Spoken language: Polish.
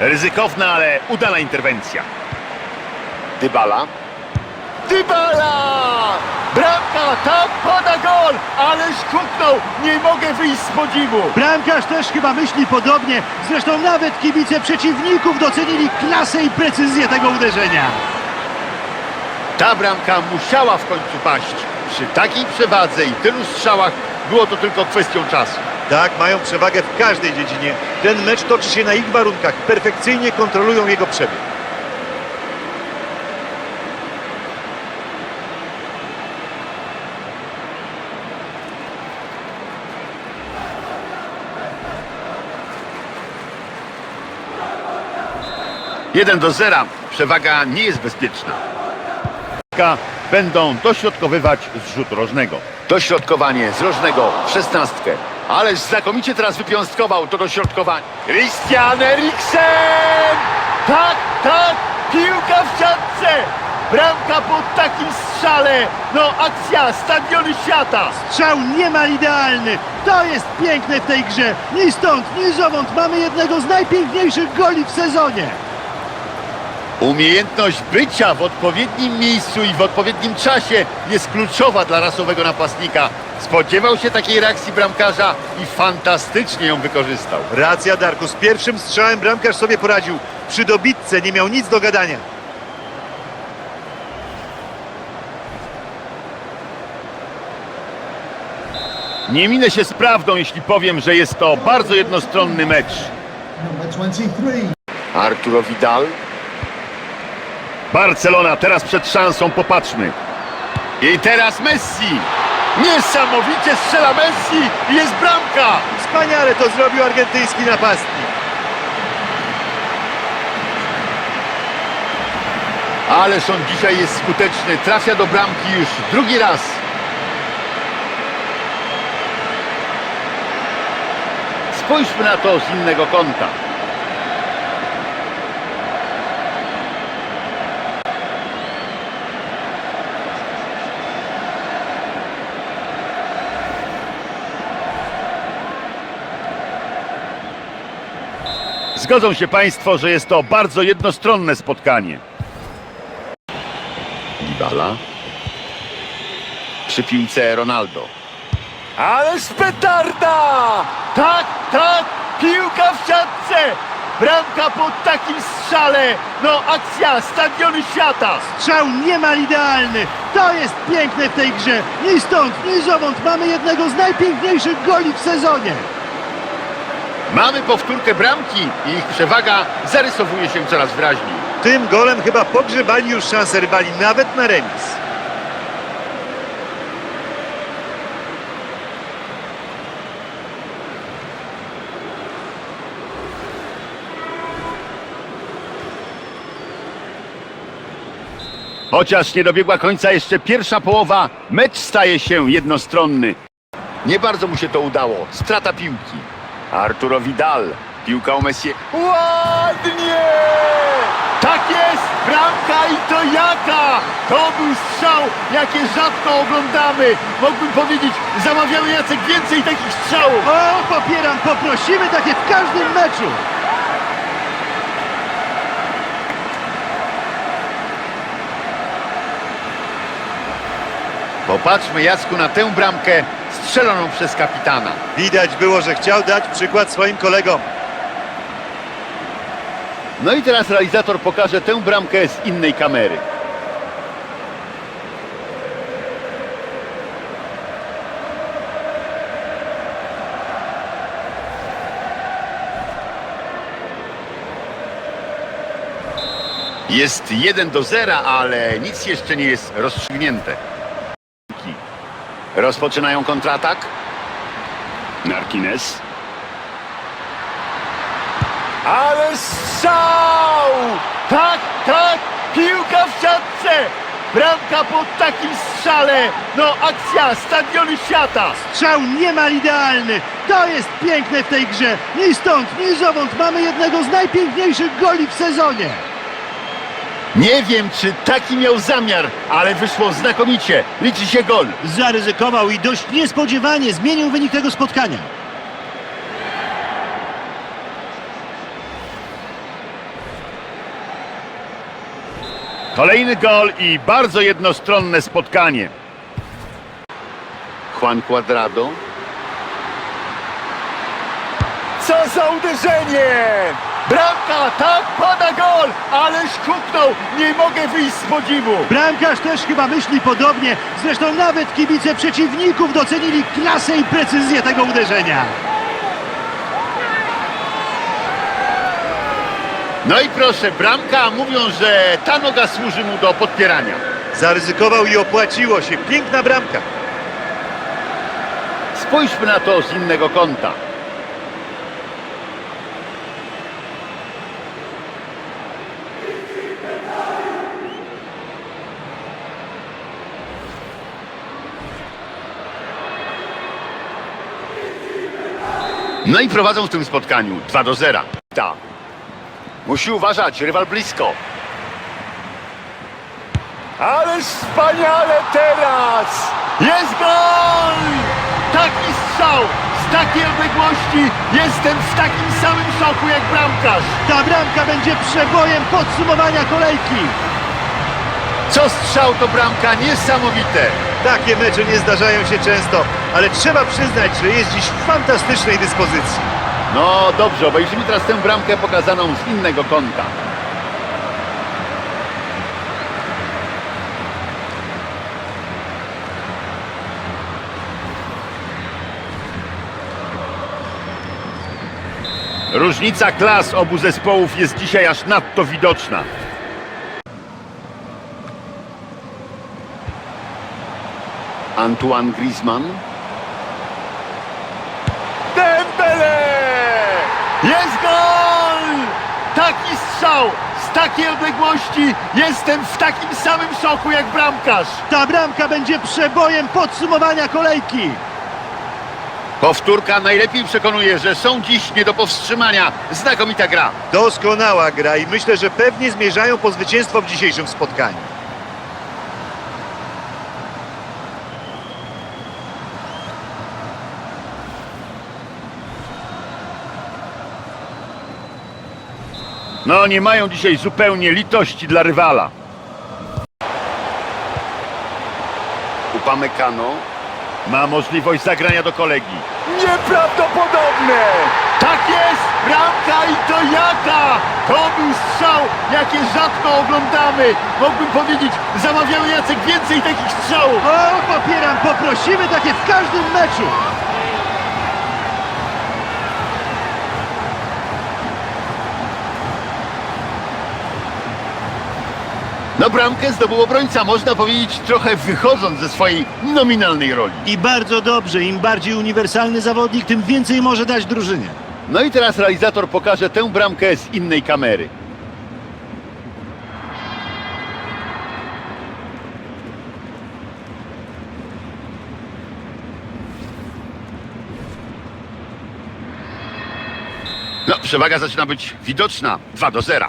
Ryzykowna, ale udana interwencja. Dybala. Dybala! Bramka, tam pada gol! Ależ kuknął! Nie mogę wyjść z podziwu! Bramkarz też chyba myśli podobnie. Zresztą nawet kibice przeciwników docenili klasę i precyzję tego uderzenia. Ta bramka musiała w końcu paść. Przy takiej przewadze i tylu strzałach było to tylko kwestią czasu. Tak, mają przewagę w każdej dziedzinie. Ten mecz toczy się na ich warunkach. Perfekcyjnie kontrolują jego przebieg. Jeden do zera. Przewaga nie jest bezpieczna. Będą dośrodkowywać z rzutu rożnego. Dośrodkowanie z rożnego w szesnastkę. Ależ znakomicie teraz wypiąstkował to dośrodkowanie. Christian Eriksen! Tak, tak! Piłka w siatce! Bramka po takim strzale! No akcja, stadiony świata! Strzał niemal idealny. To jest piękne w tej grze. Ni stąd, ni zowąd mamy jednego z najpiękniejszych goli w sezonie. Umiejętność bycia w odpowiednim miejscu i w odpowiednim czasie jest kluczowa dla rasowego napastnika. Spodziewał się takiej reakcji bramkarza i fantastycznie ją wykorzystał. Racja, Darku. Z pierwszym strzałem bramkarz sobie poradził. Przy dobitce nie miał nic do gadania. Nie minę się z prawdą, jeśli powiem, że jest to bardzo jednostronny mecz. Number 23. Arturo Vidal. Barcelona teraz przed szansą, popatrzmy. I teraz Messi. Niesamowicie strzela Messi i jest bramka. Wspaniale to zrobił argentyński napastnik. Ależ on dzisiaj jest skuteczny. Trafia do bramki już drugi raz. Spójrzmy na to z innego kąta. Zgodzą się Państwo, że jest to bardzo jednostronne spotkanie. Dybala. Przy piłce Ronaldo. Ależ petarda! Tak, tak! Piłka w siatce! Bramka po takim strzale! No akcja, stadiony świata! Strzał niemal idealny. To jest piękne w tej grze. Ni stąd, ni zowąd mamy jednego z najpiękniejszych goli w sezonie. Mamy powtórkę bramki i ich przewaga zarysowuje się coraz wyraźniej. Tym golem chyba pogrzebali już szansę rywali, nawet na remis. Chociaż nie dobiegła końca jeszcze pierwsza połowa, mecz staje się jednostronny. Nie bardzo mu się to udało. Strata piłki. Arturo Vidal. Piłka u Messi. Ładnie! Tak jest! Bramka i to jaka! To był strzał, jakie rzadko oglądamy. Mógłbym powiedzieć, zamawiamy Jacek więcej takich strzałów. O, popieram, poprosimy takie w każdym meczu. Popatrzmy Jacku na tę bramkę strzeloną przez kapitana. Widać było, że chciał dać przykład swoim kolegom. No i teraz realizator pokaże tę bramkę z innej kamery. Jest 1 do 0, ale nic jeszcze nie jest rozstrzygnięte. Rozpoczynają kontratak. Martinez. Ale strzał! Tak, tak! Piłka w siatce! Bramka po takim strzale! No akcja, stadiony świata! Strzał niemal idealny. To jest piękne w tej grze. Ni stąd, ni zowąd mamy jednego z najpiękniejszych goli w sezonie. Nie wiem, czy taki miał zamiar, ale wyszło znakomicie. Liczy się gol. Zaryzykował i dość niespodziewanie zmienił wynik tego spotkania. Kolejny gol i bardzo jednostronne spotkanie. Juan Cuadrado. Co za uderzenie! Bramka, tak, pada gol! Ależ huknął! Nie mogę wyjść z podziwu! Bramkarz też chyba myśli podobnie. Zresztą nawet kibice przeciwników docenili klasę i precyzję tego uderzenia. No i proszę, bramka mówią, że ta noga służy mu do podpierania. Zaryzykował i opłaciło się. Piękna bramka. Spójrzmy na to z innego kąta. No i prowadzą w tym spotkaniu 2 do 0. Ta. Musi uważać, rywal blisko. Ależ wspaniale teraz! Jest gol! Taki strzał! Z takiej odległości jestem w takim samym szoku jak bramkarz! Ta bramka będzie przebojem podsumowania kolejki. Co strzał to bramka niesamowite. Takie mecze nie zdarzają się często, ale trzeba przyznać, że jest dziś w fantastycznej dyspozycji. No dobrze, obejrzymy teraz tę bramkę pokazaną z innego kąta. Różnica klas obu zespołów jest dzisiaj aż nadto widoczna. Antoine Griezmann. Dembele! Jest gol! Z takiej odległości jestem w takim samym szoku jak bramkarz! Ta bramka będzie przebojem podsumowania kolejki. Powtórka najlepiej przekonuje, że są dziś nie do powstrzymania. Znakomita gra. Doskonała gra i myślę, że pewnie zmierzają po zwycięstwo w dzisiejszym spotkaniu. No, nie mają dzisiaj zupełnie litości dla rywala. Upamecano. Ma możliwość zagrania do kolegi. Nieprawdopodobne! Tak jest! Bramka i to jaka! To był strzał, jakie rzadko oglądamy! Mógłbym powiedzieć, zamawiamy Jacek więcej takich strzałów! O, popieram, poprosimy takie w każdym meczu. No, bramkę zdobył obrońca, można powiedzieć, trochę wychodząc ze swojej nominalnej roli. I bardzo dobrze, im bardziej uniwersalny zawodnik, tym więcej może dać drużynie. No i teraz realizator pokaże tę bramkę z innej kamery. No, przewaga zaczyna być widoczna. 2 do 0.